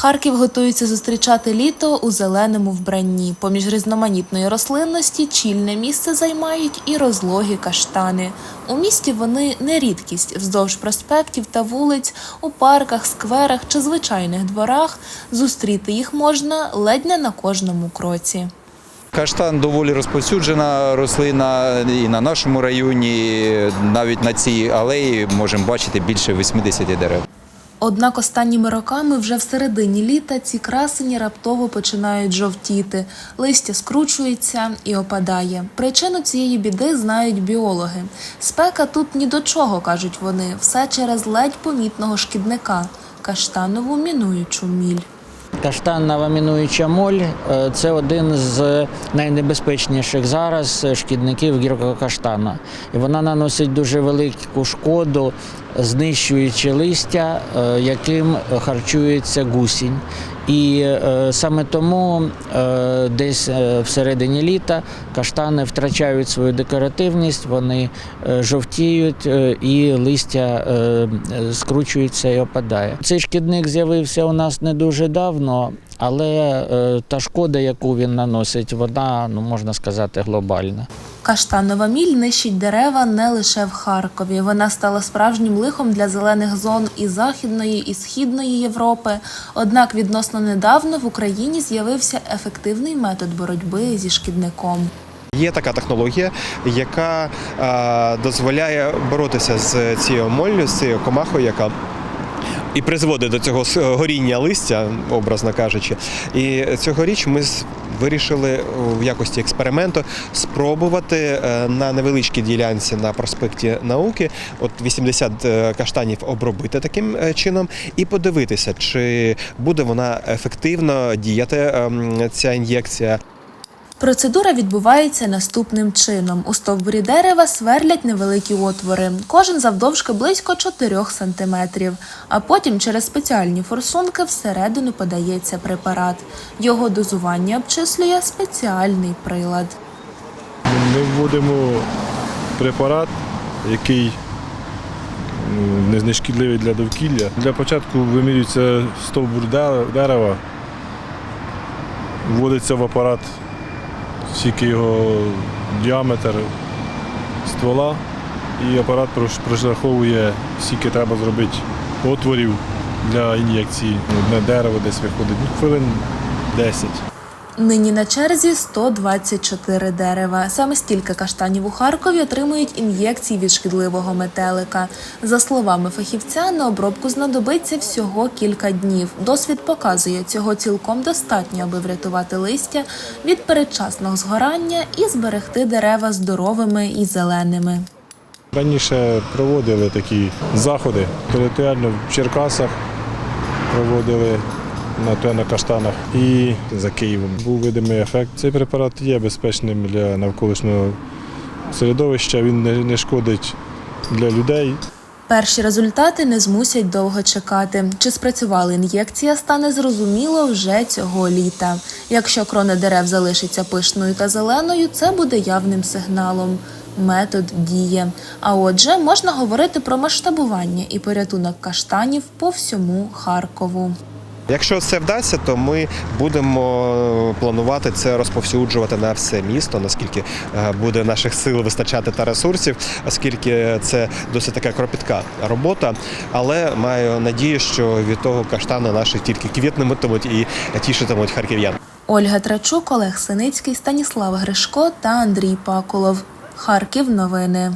Харків готується зустрічати літо у зеленому вбранні. Поміж різноманітної рослинності чільне місце займають і розлогі каштани. У місті вони не рідкість вздовж проспектів та вулиць, у парках, скверах чи звичайних дворах. Зустріти їх можна ледь не на кожному кроці. Каштан доволі розповсюджена рослина і на нашому районі. Навіть на цій алеї можемо бачити більше 80 дерев. Однак останніми роками, вже в середині літа, ці красені раптово починають жовтіти, листя скручується і опадає. Причину цієї біди знають біологи. Спека тут ні до чого, кажуть вони, все через ледь помітного шкідника каштанову мінуючу міль. Каштанна мінуюча моль е, це один з найнебезпечніших зараз шкідників гіркокаштана. І вона наносить дуже велику шкоду, знищуючи листя, е, яким харчується гусінь. І е, саме тому е, десь е, всередині літа каштани втрачають свою декоративність, вони е, жовтіють е, і листя е, скручується і опадає. Цей шкідник з'явився у нас не дуже давно, але е, та шкода, яку він наносить, вона ну можна сказати глобальна. Каштанова міль нищить дерева не лише в Харкові. Вона стала справжнім лихом для зелених зон і Західної, і Східної Європи. Однак відносно недавно в Україні з'явився ефективний метод боротьби зі шкідником. Є така технологія, яка е, дозволяє боротися з цією моллю, з цією комахою, яка і призводить до цього горіння листя, образно кажучи. І цьогоріч ми вирішили в якості експерименту спробувати е, на невеличкій ділянці на проспекті науки, от 80 е, каштанів обробити таким е, чином і подивитися, чи буде вона ефективно діяти ем, ця ін'єкція. Процедура відбувається наступним чином: у стовбурі дерева сверлять невеликі отвори, кожен завдовжки близько 4 сантиметрів. А потім через спеціальні форсунки всередину подається препарат. Його дозування обчислює спеціальний прилад. Ми вводимо препарат, який не знешкідливий для довкілля. Для початку вимірюється стовбур дерева, вводиться в апарат скільки його діаметр ствола, і апарат прораховує, скільки треба зробити отворів для ін'єкції. Одне дерево десь виходить ну, хвилин 10. Нині на черзі 124 дерева. Саме стільки каштанів у Харкові отримують ін'єкції від шкідливого метелика. За словами фахівця, на обробку знадобиться всього кілька днів. Досвід показує, цього цілком достатньо, аби врятувати листя від передчасного згорання і зберегти дерева здоровими і зеленими. Раніше проводили такі заходи територіально в Черкасах проводили на, на каштанах і за Києвом. Був видимий ефект. Цей препарат є безпечним для навколишнього середовища, він не шкодить для людей. Перші результати не змусять довго чекати. Чи спрацювала ін'єкція, стане зрозуміло вже цього літа. Якщо крона дерев залишиться пишною та зеленою, це буде явним сигналом. Метод діє. А отже, можна говорити про масштабування і порятунок каштанів по всьому Харкову. Якщо це вдасться, то ми будемо планувати це розповсюджувати на все місто, наскільки е, буде наших сил вистачати та ресурсів, оскільки це досить така кропітка робота. Але маю надію, що від того каштани наші тільки квітнематимуть і тішитимуть харків'ян. Ольга Трачук, Олег Синицький, Станіслав Гришко та Андрій Пакулов. Харків новини.